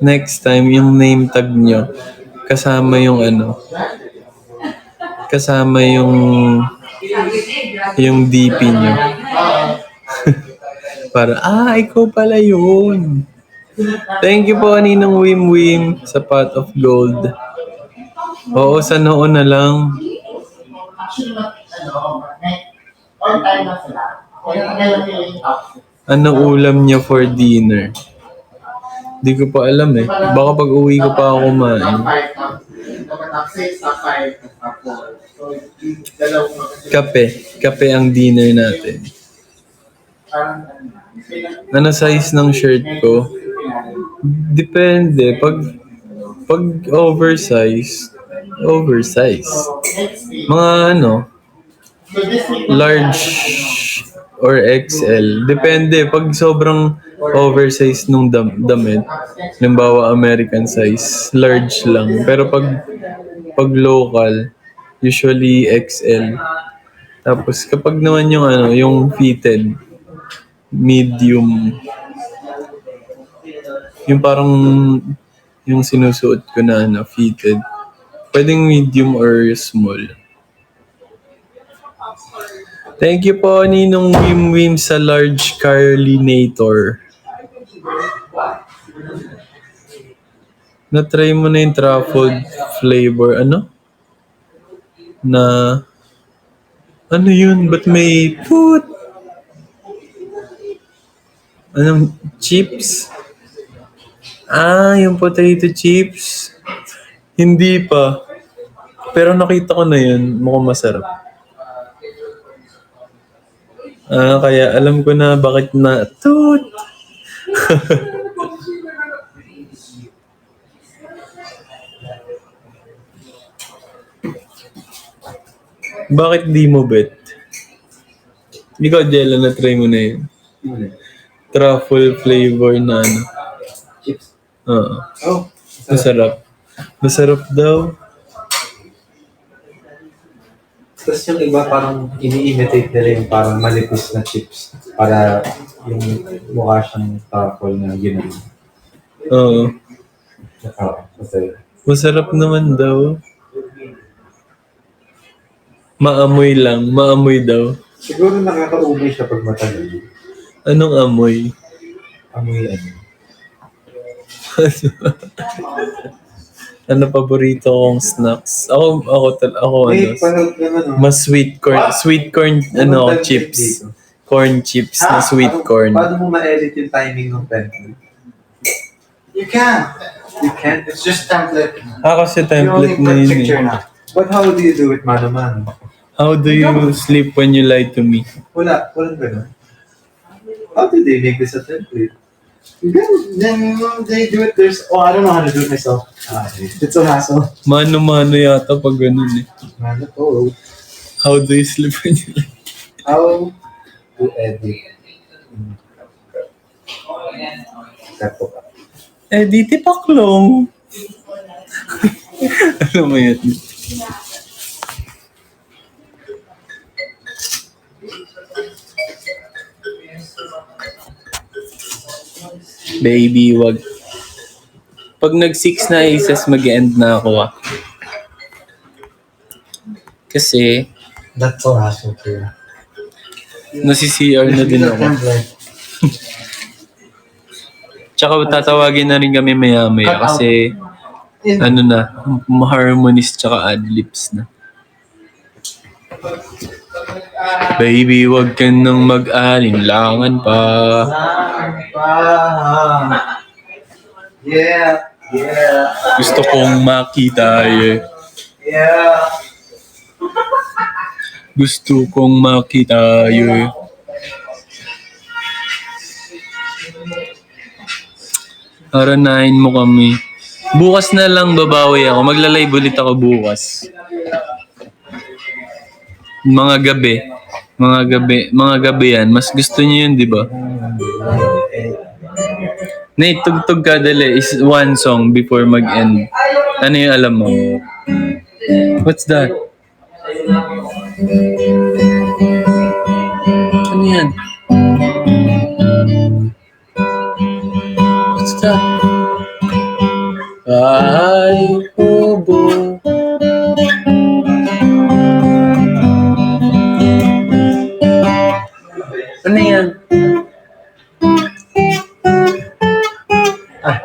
next time, yung name tag nyo, kasama yung ano, kasama yung yung DP nyo. Para, ah, ikaw pala yun. Thank you po, Ninong Wim Wim, sa pot of gold. Oo, sa noon na lang. Ano ulam niya for dinner? Di ko pa alam eh. Baka pag uwi ko pa ako kumain. Top 5, top top 6, top 5, top 4. So, yung dalawang mga- Kape. Kape ang dinner natin. Ano size ng shirt ko? Depende. Pag pag oversize, oversize. Mga ano, large or XL. Depende. Pag sobrang oversize nung dam- damit, halimbawa American size, large lang. Pero pag pag local, usually XL. Tapos kapag naman yung ano, yung fitted, medium. Yung parang yung sinusuot ko na ano, fitted. Pwedeng medium or small. Thank you po, Ninong Wim Wim sa large Carlinator. Na-try mo na yung truffled flavor, ano? Na... Ano yun? Ba't may food? Anong chips? Ah, yung potato chips. Hindi pa. Pero nakita ko na yun. Mukhang masarap. Ah, kaya alam ko na bakit na toot. bakit di mo bet? Ikaw, Jella, na-try mo na yun. Truffle flavor na ano. Chips. Oo. Oh. Masarap. Masarap daw. Tapos yung iba parang ini-imitate nila yung parang manipis na chips para yung mukha siyang truffle na gano'n. Oo. Masaya. Masarap naman daw. Maamoy lang. Maamoy daw. Siguro nakaka-umay siya pag matagal. Anong amoy? Amoy ano. ano paborito kong snacks? Ako, ako, tal- ako, ano, naman oh. mas sweet corn, sweet corn, ano, chips. Corn chips na sweet Paano- corn. Paano mo ma-edit yung timing ng template? You can. You can't. It's just template. Ah, kasi You template na put yun picture eh. na. But how do you do it mano-mano? How do you sleep when you lie to me? Wala, walang ganun. How did they make this a template? Then, then they do it. There's, oh, I don't know how to do it myself. Ah. It's a hassle. Mano-mano yata pag ganun eh. Mano to. How do you sleep when you lie? How to edit. Kato ka. Eh, di ano mo yun? Baby, wag. Pag nag-6 na aces, mag-end na ako ah. Kasi, That's so hassle too. nasi-CR na din ako. Tsaka tatawagin na rin kami maya-maya kasi ano na, harmonies tsaka adlibs na. Baby, wag ka nang mag-alinlangan pa. Ah, yeah, yeah, Gusto kong makita eh. yeah. Gusto kong makita eh. Aranahin mo kami. Bukas na lang babawi ako. Magla-live ulit ako bukas. Mga gabi. Mga gabi. Mga gabi yan. Mas gusto niyo yun, di ba? Nate, tugtog ka dali is one song before mag-end. Ano yung alam mo? What's that? Ano yan? What's that? ay kubo. Ano yan? Ah.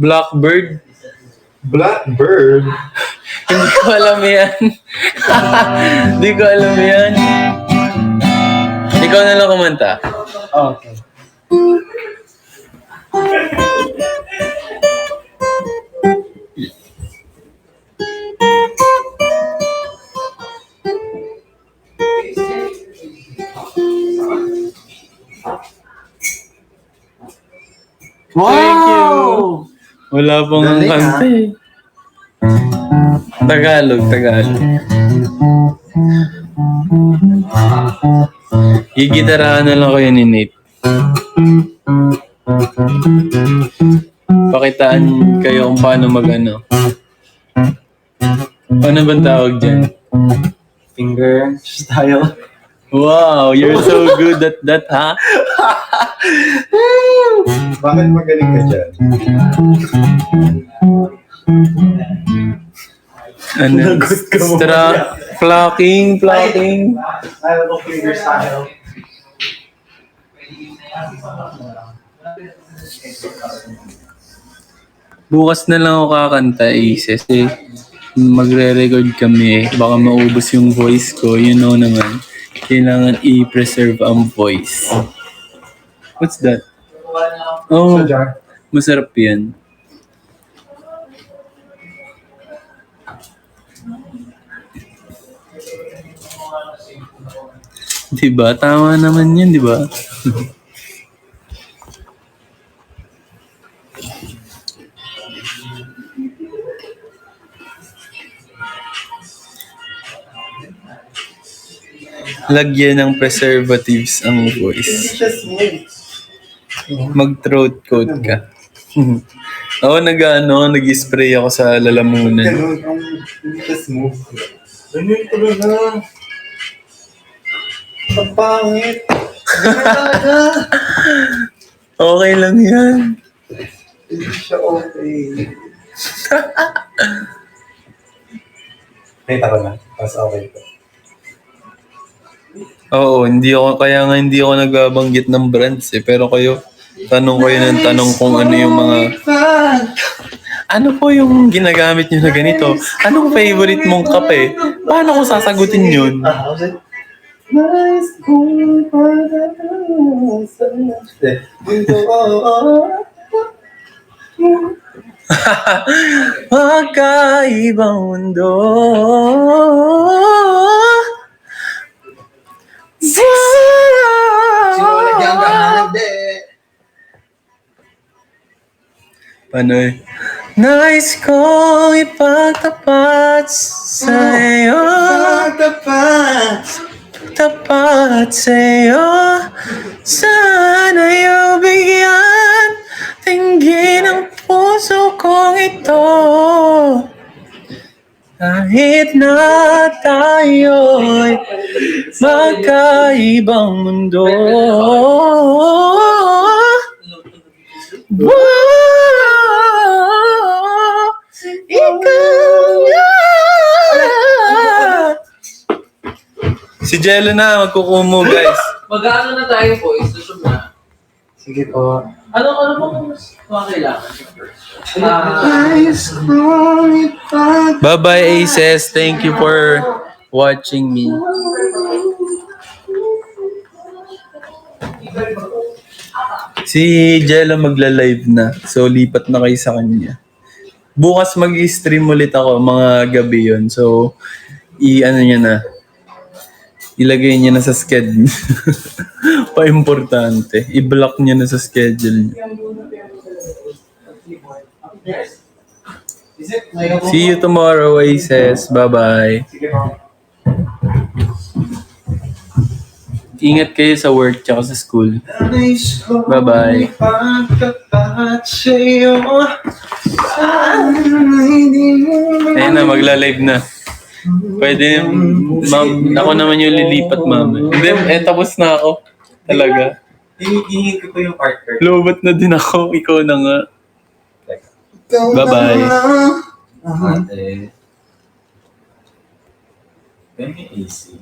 Blackbird? Blackbird? Hindi ko alam yan. Ah. Hindi ko alam yan. Ikaw na lang kumanta. Okay. Thank you. Wala pang Galing, kanta eh. Tagalog, Tagalog. Gigitarahan na lang kayo ni Nate. Pakitaan kayo kung paano mag ano. Ano bang tawag dyan? Finger style. Wow, you're so good at that, ha? Bakit magaling ka dyan? Ano? Nagot ka mo. Stra, plucking, plucking. Alam ko finger style. Bukas na lang ako kakanta, Isis. Eh, magre-record kami. eh. Baka maubos yung voice ko. You know naman. Kailangan i-preserve ang voice. What's that? Oh, masarap yan. Diba? Tama naman yun, diba? Lagyan ng preservatives ang voice. Mag-throat coat ka. Ako nag-ano, nag-spray ako sa lalamunan. Ganun, ang smooth. Ganun talaga. Ang pangit. Talaga. Okay lang yan. Hindi siya okay. Nakita ko na. Tapos okay ko. Oo, hindi ako, kaya nga hindi ako nagbabanggit ng brands eh. Pero kayo, tanong kayo ng tanong kung ano yung mga, ano po yung ginagamit nyo na ganito? Anong favorite mong kape? Paano ko sasagutin yun? Ah, how's it? Nice cool Magkaibang mundo. Paano eh? Nais kong ipagtapat sa iyo. Tapat sa iyo. Sana'y bigyan. Tingin ang puso kong ito. Kahit na tayo'y magkaibang mundo. Wow, Si Jello na, magkukumo guys. Mag-ano na tayo po, isusum na. Sige po. Ano, ano po kung mas mga kailangan? Ah, Bye-bye Aces, thank you for watching me. Si Jello magla-live na. So, lipat na kayo sa kanya. Bukas mag-stream ulit ako, mga gabi yon So, i-ano niya na. Ilagay niya na sa schedule. Pa-importante. I-block niya na sa schedule. See you tomorrow, Aces. Bye-bye. Ingat kayo sa work tsaka sa school. Bye-bye. Ayun na, magla-live na. Pwede, ma'am, ako naman yung lilipat, ma'am. Hindi, eh, tapos na ako. Talaga. Hingin ko po yung partner. Lobat na din ako. Ikaw na nga. Bye-bye. Ate. May AC.